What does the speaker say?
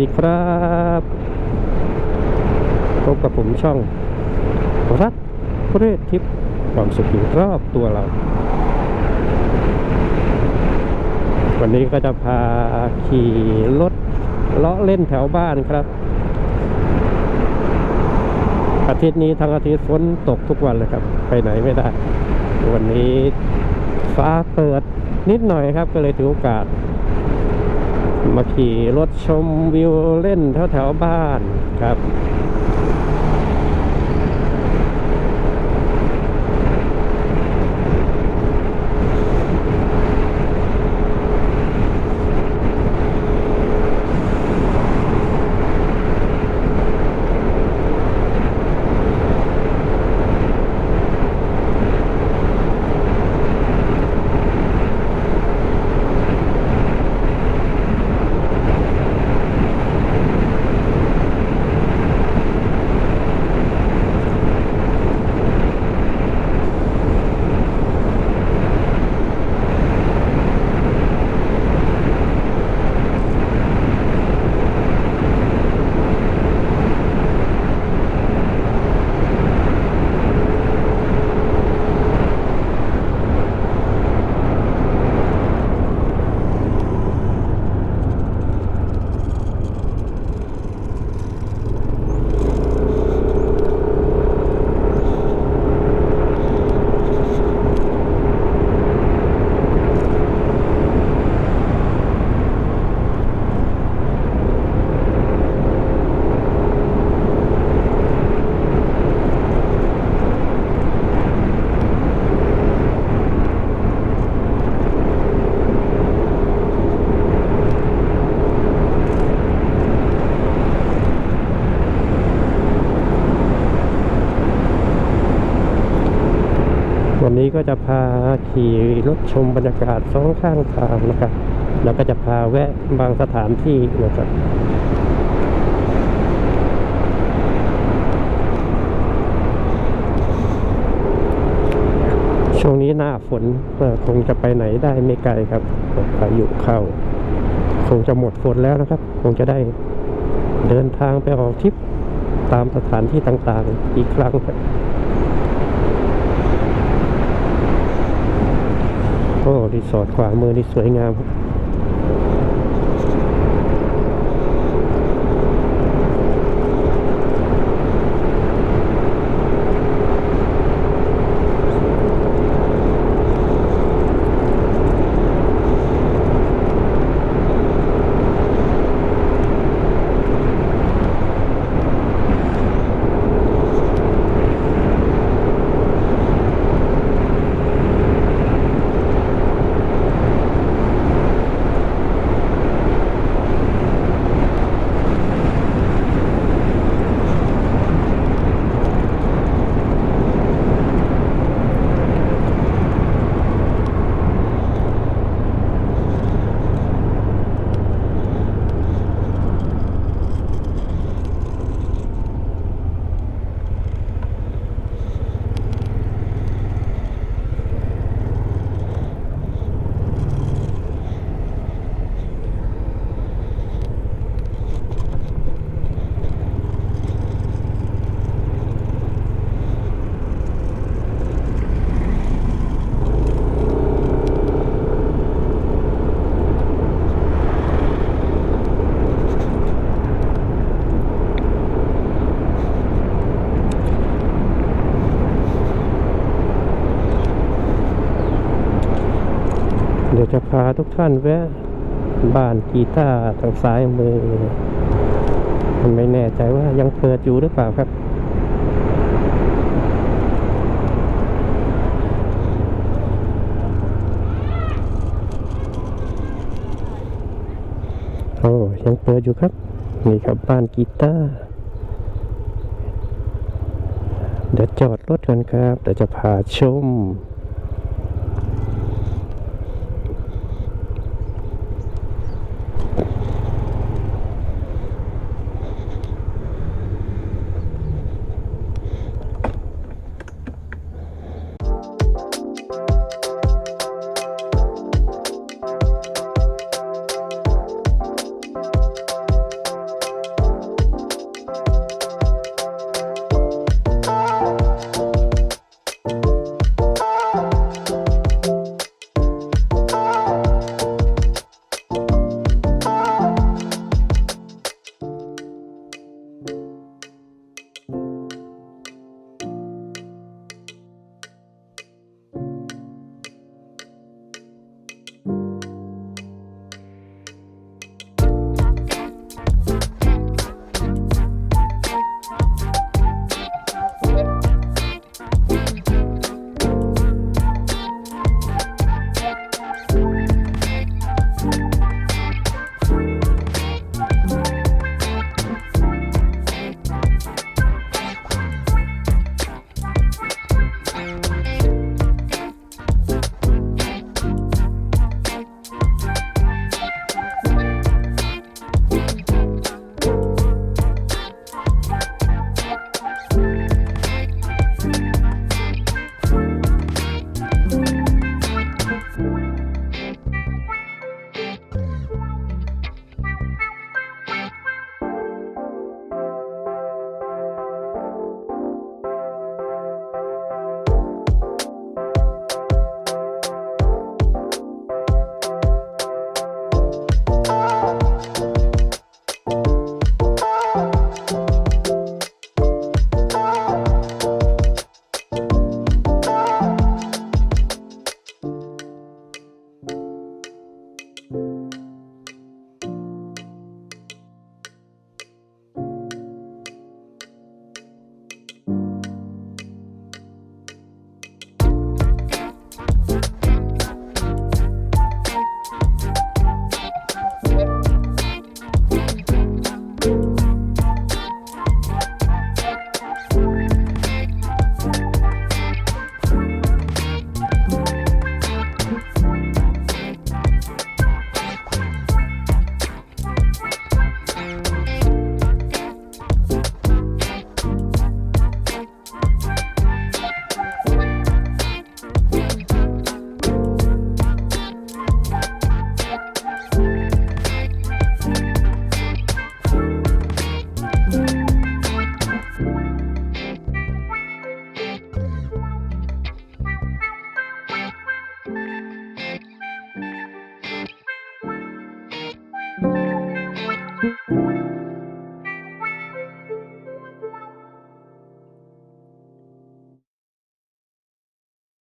ดีครับพบกับผมช่อง รักเรศทิพย์ความสุขอยู่รอบตัวเรา วันนี้ก็จะพาขี่รถเลาะเล่นแถวบ้านครับ อาทิตย์นี้ทั้งอาทิตย์ฝนตกทุกวันเลยครับ ไปไหนไม่ได้ วันนี้ฟ้าเปิดนิดหน่อยครับก็เลยถือโอกาส มาขี่รถชมวิวเล่นแถวแถวๆบ้านครับ วันนี้ก็จะพาขี่รถชมบรรยากาศสองข้างทางนะครับ แล้วก็จะพาแวะบางสถานที่นะครับช่วงนี้หน้าฝนเอ่คงจะไปไหนได้ไม่ไกลครับพายุเข้า คงจะหมดฝนแล้วนะครับ คงจะได้เดินทางไปออกทริปตามสถานที่ต่างๆ อีกครั้งครับ โอ้ รีสอร์ทขวามือนี่สวยงาม จะพาทุกท่านแวะบ้านกีตาร์ทางซ้ายมือ ไม่แน่ใจว่ายังเปิดอยู่หรือเปล่าครับ โอ้ยังเปิดอยู่ครับ นี่ครับบ้านกีตาร์เดี๋ยวจอดรถกันครับ เดี๋ยวจะพาชม